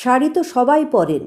শাড়ি তো সবাই পরেন,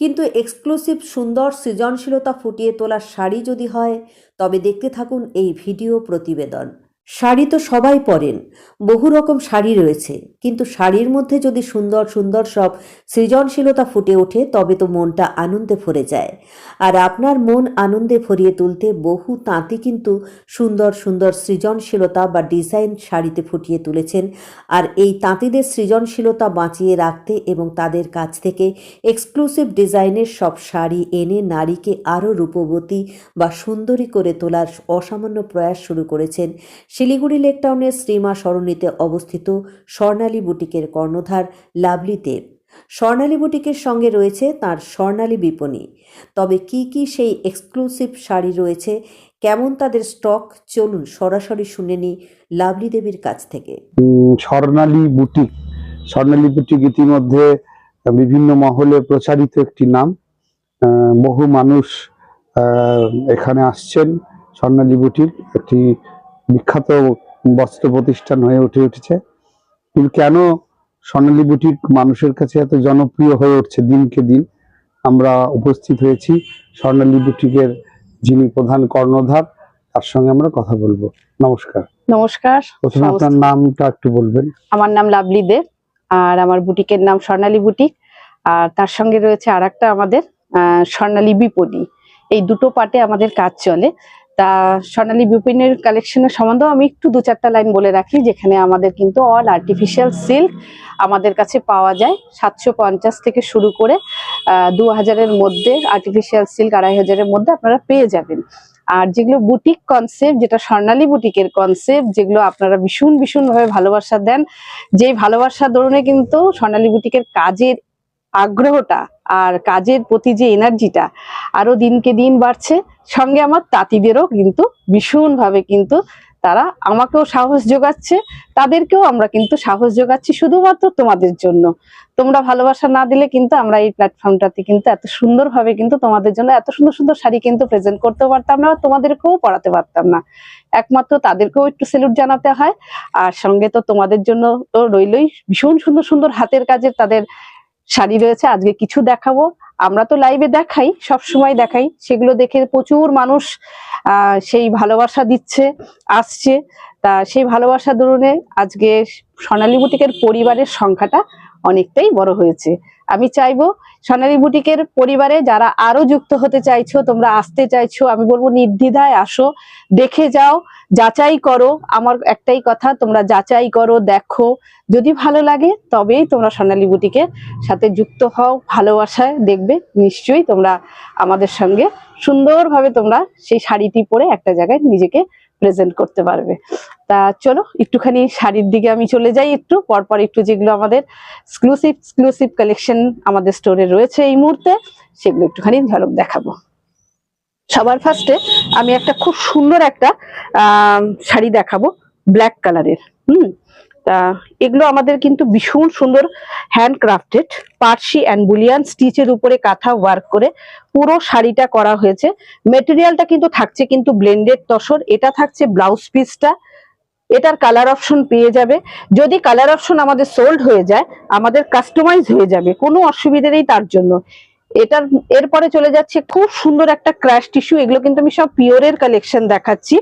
কিন্তু এক্সক্লুসিভ সুন্দর সৃজনশীলতা ফুটিয়ে তোলা শাড়ি যদি হয়, তবে দেখতে থাকুন এই ভিডিও প্রতিবেদন। শাড়ি তো সবাই পরেন, বহু রকম শাড়ি রয়েছে। কিন্তু শাড়ির মধ্যে যদি সুন্দর সুন্দর সব সৃজনশীলতা ফুটে ওঠে, তবে তো মনটা আনন্দে ভরে যায়। আর আপনার মন আনন্দে ভরিয়ে তুলতে বহু তাঁতি কিন্তু সুন্দর সুন্দর সৃজনশীলতা বা ডিজাইন শাড়িতে ফুটিয়ে তুলেছেন। আর এই তাঁতিদের সৃজনশীলতা বাঁচিয়ে রাখতে এবং তাদের কাছ থেকে এক্সক্লুসিভ ডিজাইনের সব শাড়ি এনে নারীকে আরও রূপবতী বা সুন্দরী করে তোলার অসামান্য প্রয়াস শুরু করেছেন শিলিগুড়ি লেকটাউনের শ্রীমা সরণিতে অবস্থিত স্বর্ণালী বুটিকের কর্ণধার লাভলি দেব। স্বর্ণালী বুটিকের সঙ্গে রয়েছে তার স্বর্ণালী বিপণী। তবে কি কি সেই এক্সক্লুসিভ শাড়ি রয়েছে? কেমন তাদের স্টক? চলুন সরাসরি শুনে নিই লাভলি দেবীর কাছ থেকে। স্বর্ণালী বুটিক। স্বর্ণালী বুটিক ইতিমধ্যে বিভিন্ন মহলে প্রচারিত একটি নাম। বহু মানুষ এখানে আসছেন স্বর্ণালী বুটিক, একটি বিখ্যাত বস্ত্র প্রতিষ্ঠান হয়ে উঠে উঠেছে। কিন্তু কেন স্বর্ণালী বুটিক মানুষের কাছে এত জনপ্রিয় হয়ে উঠছে দিনকে দিন? আমরা উপস্থিত হয়েছি স্বর্ণালী বুটিকের যিনি প্রধান কর্ণধার তার সঙ্গে আমরা কথা বলব। নমস্কার। নমস্কার। প্রথমে আপনার নামটা একটু বলবেন। আমার নাম লাভলি দে আর আমার বুটিকের নাম স্বর্ণালী বুটিক। আর তার সঙ্গে রয়েছে আর আমাদের আহ, স্বর্ণালী বিপণী। এই দুটো পার্টে আমাদের কাজ চলে। তা স্বর্ণালী বিপণীর কালেকশনের সম্বন্ধেও আমি একটু দু চারটা লাইন বলে রাখি, যেখানে আমাদের কিন্তু অল আর্টিফিশিয়াল সিল্ক আমাদের কাছে পাওয়া যায়। সাতশো পঞ্চাশ থেকে শুরু করে দু হাজারের মধ্যে আর্টিফিশিয়াল সিল্ক আড়াই হাজারের মধ্যে আপনারা পেয়ে যাবেন। আর যেগুলো বুটিক কনসেপ্ট যেটা স্বর্ণালী বুটিকের কনসেপ্ট যেগুলো আপনারা ভীষণ, ভীষণভাবে ভালোবাসা দেন, যেই ভালোবাসা দরুনে কিন্তু স্বর্ণালী বুটিকের কাজের আগ্রহটা আর কাজের প্রতি যে এনার্জিটা আরও দিনকে দিন বাড়ছে। সঙ্গে আমার তাঁতিদেরও কিন্তু ভীষণ ভাবে কিন্তু তারা আমাকেও সাহস যোগাচ্ছে, তাদেরকেও আমরা কিন্তু সাহস যোগাচ্ছি শুধুমাত্র তোমাদের জন্য। তোমরা ভালোবাসা না দিলে কিন্তু আমরা এই প্ল্যাটফর্মটাতে কিন্তু এত সুন্দরভাবে কিন্তু তোমাদের জন্য এত সুন্দর সুন্দর শাড়ি কিন্তু প্রেজেন্ট করতে পারতাম না, তোমাদেরকেও পড়াতে পারতাম না। একমাত্র তাদেরকেও একটু স্যালুট জানাতে হয়, আর সঙ্গে তো তোমাদের জন্য তো রইলই ভীষণ সুন্দর সুন্দর হাতের কাজের তাদের শাড়ি রয়েছে, আজকে কিছু দেখাবো। আমরা তো লাইভে দেখাই, সব সময় দেখাই। সেগুলো দেখে প্রচুর মানুষ সেই ভালোবাসা দিচ্ছে, আসছে। তা সেই ভালোবাসা দরুনে আজকে সোনালী বুটিকের পরিবারের সংখ্যাটা অনেকটাই বড় হয়েছে। আমি চাইব সোনালী বুটিকের পরিবারে যারা আরও যুক্ত হতে চাইছো, তোমরা আসতে চাইছো, আমি বলব নির্দ্বিধায় আসো, দেখে যাও, যাচাই করো। আমার একটাই কথা, তোমরা যাচাই করো, দেখো। যদি ভালো লাগে, তবেই তোমরা সোনালী বুটিকের সাথে যুক্ত হও, ভালোবাসায় দেখবে, নিশ্চয়ই তোমরা আমাদের সঙ্গে সুন্দরভাবে তোমরা সেই শাড়িটি পরে একটা জায়গায় নিজেকে প্রেজেন্ট করতে পারবে। তা চলো, একটুখানি শাড়ির দিকে আমি চলে যাই একটু, পরপর একটু যেগুলো আমাদের এক্সক্লুসিভ এক্সক্লুসিভ কালেকশন আমাদের স্টোরে রয়েছে এই মুহূর্তে, সেগুলো একটুখানি ঝলক দেখাবো। সবার ফার্স্টে আমি একটা খুব সুন্দর একটা শাড়ি দেখাবো ব্ল্যাক কালারের হুম? তা এগুলো আমাদের কিন্তু ভীষণ সুন্দর হ্যান্ডক্রাফটেড পার্সি অ্যান্ড বুলিয়ান স্টিচের উপরে কাঁথা ওয়ার্ক করে পুরো শাড়িটা করা হয়েছে। মেটেরিয়ালটা কিন্তু থাকছে কিন্তু ব্লেন্ডেড তসর, এটা থাকছে ব্লাউজ পিসটা এটার কালার অপশন পেয়ে যাবে। যদি কালার অপশন আমাদের সোল্ড হয়ে যায়, আমাদের কাস্টমাইজ হয়ে যাবে, কোনো অসুবিধে নেই তার জন্য। এটার, এরপরে চলে যাচ্ছে খুব সুন্দর একটা ক্র্যাশ টিস্যু এগুলো কিন্তু আমি সব পিওরের কালেকশন দেখাচ্ছি।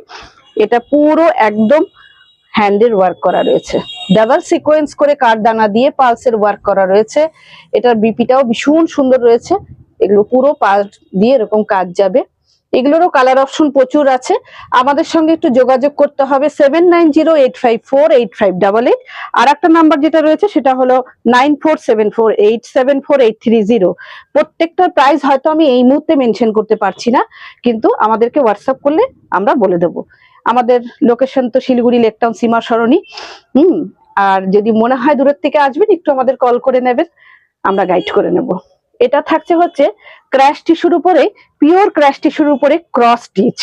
এটা পুরো একদম হ্যান্ডের ওয়ার্ক করা রয়েছে। ডাবল সিকোয়েন্স করে কাঠদানা দিয়ে পালসের ওয়ার্ক করা রয়েছে। এটার বিপিটাও ভীষণ সুন্দর রয়েছে। এগুলো পুরো পাল্স দিয়ে এরকম কাজ যাবে। এগুলোরও কালার অপশন প্রচুর আছে। আমাদের সঙ্গে একটু যোগাযোগ করতে হবে seven nine zero eight five four eight five double eight আর একটা নাম্বার যেটা রয়েছে সেটা হলো nine four seven four eight seven four eight three zero প্রত্যেকটার প্রাইস হয়তো আমি এই মুহূর্তে মেনশন করতে পারছি না, কিন্তু আমাদেরকে হোয়াটসঅ্যাপ করলে আমরা বলে দেবো। আমাদের লোকেশন তো শিলিগুড়ি লেকটাউন সীমা সরণি হুম, আর যদি মনে হয় দূরের থেকে আসবেন, একটু আমাদের কল করে নেবেন, আমরা গাইড করে নেব। এটা থাকছে হচ্ছে ক্র্যাশ টিস্যুর উপরে পিওর ক্র্যাশ টিস্যুর উপরে ক্রস স্টিচ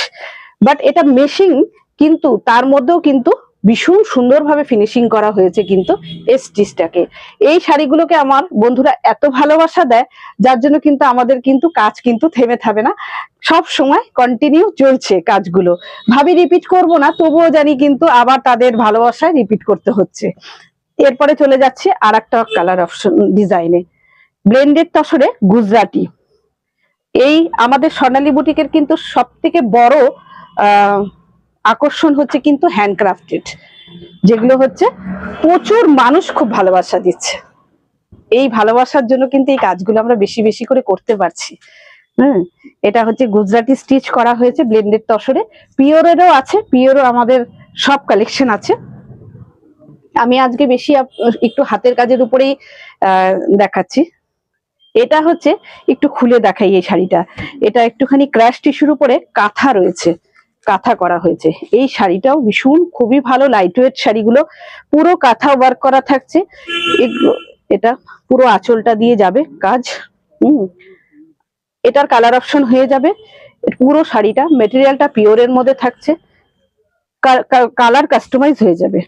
বাট এটা মেশিং কিন্তু, তার মধ্যেও কিন্তু ভীষণ সুন্দরভাবে ফিনিশিং করা হয়েছে কিন্তু এই এই শাড়িগুলোকে আমার বন্ধুরা এত ভালোবাসা দেয় যার জন্য কিন্তু আমাদের কিন্তু কাজ কিন্তু থেমে থাকবে না। সব সময় কন্টিনিউ চলছে কাজগুলো। ভাবি রিপিট করব না তবুও জানি কিন্তু আবার তাদের ভালোবাসায় রিপিট করতে হচ্ছে। এরপরে চলে যাচ্ছে আর একটা কালার অপশন ডিজাইনে ব্লেন্ডেড তসরে গুজরাটি। এই আমাদের স্বর্ণালী বুটিকের কিন্তু সব থেকে বড় আহ, আকর্ষণ হচ্ছে কিন্তু হ্যান্ডক্রাফটেড যেগুলো হচ্ছে প্রচুর মানুষ খুব ভালোবাসা দিচ্ছে। এই ভালোবাসার জন্য কিন্তু এই কাজগুলো আমরা বেশি বেশি করে করতে পারছি। হুম, এটা হচ্ছে গুজরাটি স্টিচ করা হয়েছে ব্লেন্ডেড তসরে। পিওরেরও আছে, পিওরও আমাদের সব কালেকশন আছে। আমি আজকে বেশি একটু হাতের কাজের উপরেই দেখাচ্ছি। এটা হচ্ছে, একটু খুলে দেখাই এই শাড়িটা। এটা একটুখানি ক্র্যাশ টিস্যুর উপরে কাঁথা রয়েছে। কাঁথা করা হয়েছে। এই শাড়িটাও ভীষণ, খুবই ভালো লাইট ওয়েট শাড়িগুলো। পুরো কাঁথা ওয়ার্ক করা থাকছে। এটা পুরো আঁচলটা দিয়ে যাবে কাজ। হুম। এটার কালার অপশন হয়ে যাবে। পুরো শাড়িটা মেটেরিয়ালটা পিওরের মধ্যে থাকছে। কালার কাস্টমাইজ হয়ে যাবে।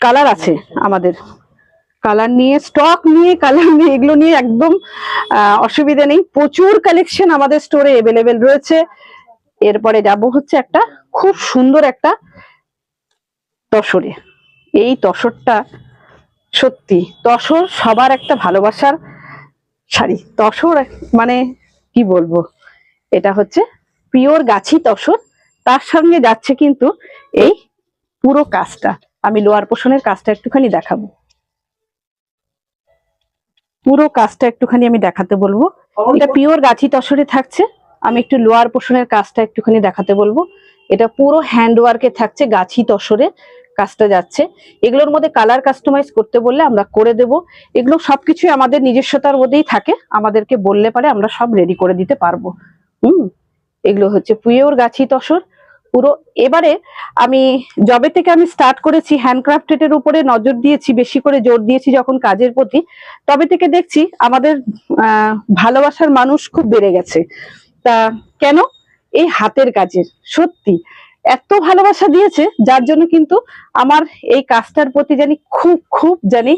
কালার আছে আমাদের। কালার নিয়ে স্টক নিয়ে কালার নিয়ে, এগুলো নিয়ে একদম অসুবিধা নেই। প্রচুর কালেকশন আমাদের স্টোরে এভেলেবেল রয়েছে। এরপরে যাব হচ্ছে একটা খুব সুন্দর একটা তসরে। এই তসরটা সত্যি তসর সবার একটা ভালোবাসার শাড়ি। তসর মানে কি বলব? এটা হচ্ছে পিওর গাছি তসর। তার সঙ্গে যাচ্ছে কিন্তু এই পুরো কাজটা। আমি লোয়ার পোষণের কাজটা একটুখানি দেখাবো। পুরো কাজটা একটুখানি আমি দেখাতে বলব। এটা পিওর গাছি তসরে থাকছে। আমি একটু লোয়ার পোষণের কাজটা একটুখানি দেখাতে বলব। এটা পুরো হ্যান্ড ওয়ার্কে থাকছে গাছি তসরে কাজটা যাচ্ছে। এগুলোর মধ্যে কালার কাস্টমাইজ করতে বললে আমরা করে দেব। এগুলো সবকিছুই আমাদের নিজস্বতার মধ্যেই থাকে। আমাদেরকে বললে পারে আমরা সব রেডি করে দিতে পারব। হুম, এগুলো হচ্ছে পিওর গাছি তসর। পুরো এবারে আমি জবে থেকে আমি স্টার্ট করেছি হ্যান্ডক্রাফটেড এর উপরে নজর দিয়েছি, বেশি করে জোর দিয়েছি যখন কাজের প্রতি। তবে থেকে দেখছি আমাদের ভালোবাসার মানুষ খুব বেড়ে গেছে। তা কেন? এই হাতের কাজের, সত্যি। এত ভালোবাসা দিয়েছে, যার জন্য কিন্তু আমার এই কাজটার প্রতি জানি খুব খুব জানি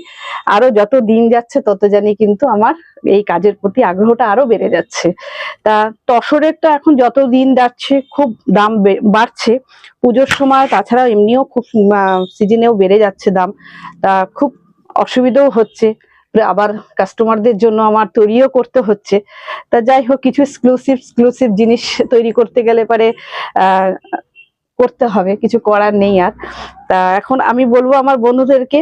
আরও যত দিন যাচ্ছে, তত জানি কিন্তু আমার এই কাজের প্রতি আগ্রহটা আরও বেড়ে যাচ্ছে। তা তসরের তো এখন যত দিন যাচ্ছে, খুব দাম বাড়ছে। পুজোর সময় তাছাড়া এমনিও খুব সিজনেও বেড়ে যাচ্ছে দাম। তা খুব অসুবিধাও হচ্ছে। আবার কাস্টমারদের জন্য আমার তৈরিও করতে হচ্ছে। তা যাই হোক, কিছু এক্সক্লুসিভ এক্সক্লুসিভ জিনিস তৈরি করতে গেলে পারে করতে হবে, কিছু করার নেই আর। তা এখন আমি বলব আমার বন্ধুদেরকে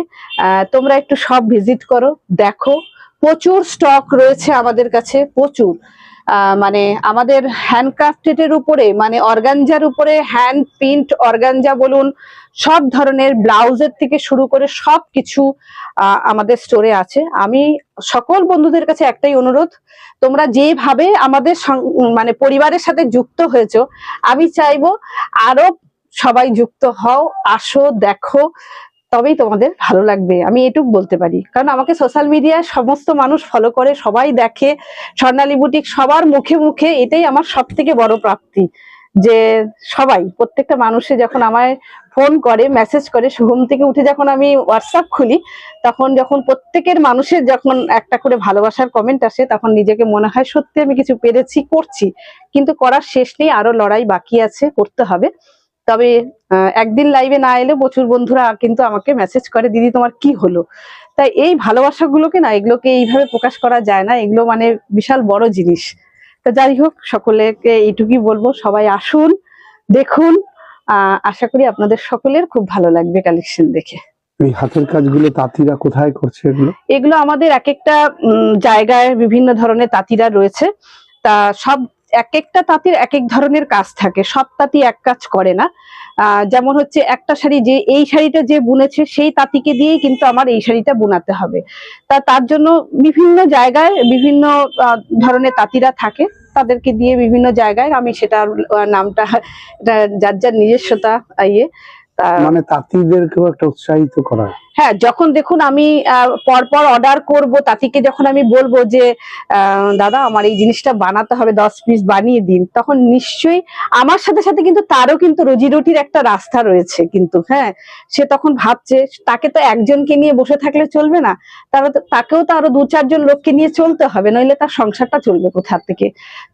তোমরা একটু সব ভিজিট করো, দেখো। প্রচুর স্টক রয়েছে আমাদের কাছে, প্রচুর। মানে আমাদের হ্যান্ডক্রাফটেড উপরে মানে অর্গানজার উপরে হ্যান্ড প্রিন্ট অর্গানজা বলুন, সব ধরনের ব্লাউজের থেকে শুরু করে সব কিছু আমাদের স্টোরে আছে। আমি সকল বন্ধুদের কাছে একটাই অনুরোধ, তোমরা যেভাবে আমাদের মানে পরিবারের সাথে যুক্ত হয়েছ, আমি চাইব আরও সবাই যুক্ত হও, আসো, দেখো তবেই তোমাদের ভালো লাগবে। আমি এটুক বলতে পারি। কারণ আমাকে সোশ্যাল মিডিয়ায় সমস্ত মানুষ ফলো করে, সবাই দেখে, স্বর্ণালী বুটিক সবার মুখে মুখে এটাই আমার সব থেকে বড় প্রাপ্তি। যে সবাই, প্রত্যেকটা মানুষে যখন আমায় ফোন করে মেসেজ করে ঘুম থেকে উঠে যখন আমি হোয়াটসঅ্যাপ খুলি, তখন যখন প্রত্যেকের মানুষের যখন একটা করে ভালোবাসার কমেন্ট আসে, তখন নিজেকে মনে হয় সত্যি আমি কিছু পেরেছি, করছি। কিন্তু করার শেষ নেই, আরও লড়াই বাকি আছে, করতে হবে। তবে একদিন লাইভে না এলে প্রচুর বন্ধুরা কিন্তু আমাকে মেসেজ করে দিদি তোমার কি হলো? তাই এই ভালোবাসাগুলোকে না এগুলোকে এইভাবে প্রকাশ করা যায় না এগুলো মানে বিশাল বড় জিনিস। তা যাই হোক সকলেকে এইটুকুই বলব সবাই আসুন দেখুন আশা করি আপনাদের সকলের খুব ভালো লাগবে কালেকশন দেখে। এই হাতের কাজগুলো তাঁতিরা কোথায় করছে এগুলো? এগুলো আমাদের এক একটা জায়গায় বিভিন্ন ধরনের তাঁতিরা রয়েছে। তা সব এক একটা তাঁতির এক এক ধরনের কাজ থাকে। সব তাঁতি এক কাজ করে না। যেমন হচ্ছে একটা শাড়ি যে, এই শাড়িটা যে বুনেছে, সেই তাঁতিকে দিয়েই কিন্তু আমার এই শাড়িটা বোনাতে হবে। তা, তার জন্য বিভিন্ন জায়গায় বিভিন্ন ধরনের তাঁতিরা থাকে। তাদেরকে দিয়ে বিভিন্ন জায়গায় আমি সেটার নামটা যার যার নিজস্বতা ইয়ে মানে তাঁতিদেরকেও একটা উৎসাহিত করা। হ্যাঁ যখন দেখুন আমি পরপর অর্ডার করব তাতিকে যখন আমি বলব যে দাদা আমার এই জিনিসটা বানাতে হবে দশ পিস বানিয়ে দিন তখন নিশ্চয়ই আমার সাথে সাথে কিন্তু তারও কিন্তু রুজি রুটির একটা রাস্তা রয়েছে কিন্তু হ্যাঁ। সে তখন ভাবছে তাকে তো একজনকে নিয়ে বসে থাকলে চলবে না তারা তো- তাকেও তো আরও দু চারজন লোককে নিয়ে চলতে হবে নইলে তার সংসারটা চলবে কোথা থেকে।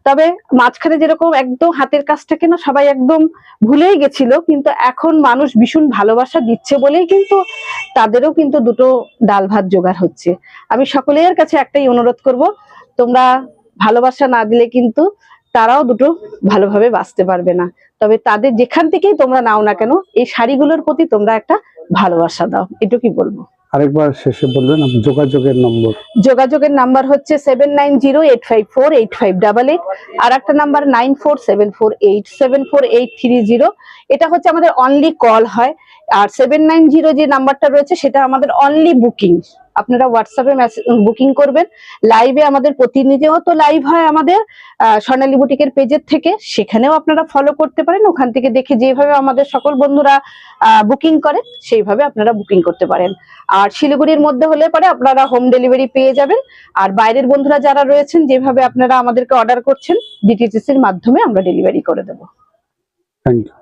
তবে মাঝখানে যেরকম একদম হাতের কাজটাকে না সবাই একদম ভুলেই গেছিল কিন্তু এখন মানুষ মানুষ ভীষণ ভালোবাসা দিচ্ছে বলেই কিন্তু তাদেরও কিন্তু দুটো ডাল ভাত জোগাড় হচ্ছে। আমি সকলের কাছে একটাই অনুরোধ করব, তোমরা ভালোবাসা না দিলে কিন্তু তারাও দুটো ভালোভাবে বাঁচতে পারবে না। তবে তাদের যেখান থেকেই তোমরা নাও না কেন, এই শাড়িগুলোর প্রতি তোমরা একটা ভালোবাসা দাও এটুকুই বলব? আরেকবার শেষে বলবেন যোগাযোগের নম্বর। যোগাযোগের নাম্বার হচ্ছে seven nine zero eight five four eight five double eight আর একটা number nine four seven four eight seven four eight three zero. এটা হচ্ছে আমাদের অনলি কল হয় আর সেভেন নাইন জিরো যে নাম্বারটা রয়েছে সেটা আমাদের অনলি বুকিং আপনারা হোয়াটসঅ্যাপে বুকিং করবেন। লাইভে আমাদের প্রতিনিধিও তো লাইভ হয় আমাদের স্বর্ণালী বুটিকের পেজের থেকে। সেখানেও আপনারা ফলো করতে পারেন। ওখান থেকে দেখে যেভাবে আমাদের সকল বন্ধুরা বুকিং করে, সেইভাবে আপনারা বুকিং করতে পারেন। আর শিলিগুড়ির মধ্যে হলে পরে আপনারা হোম ডেলিভারি পেয়ে যাবেন। আর বাইরের বন্ধুরা যারা রয়েছেন, যেভাবে আপনারা আমাদেরকে অর্ডার করছেন ডিটিসির মাধ্যমে আমরা ডেলিভারি করে দেবো। Thank you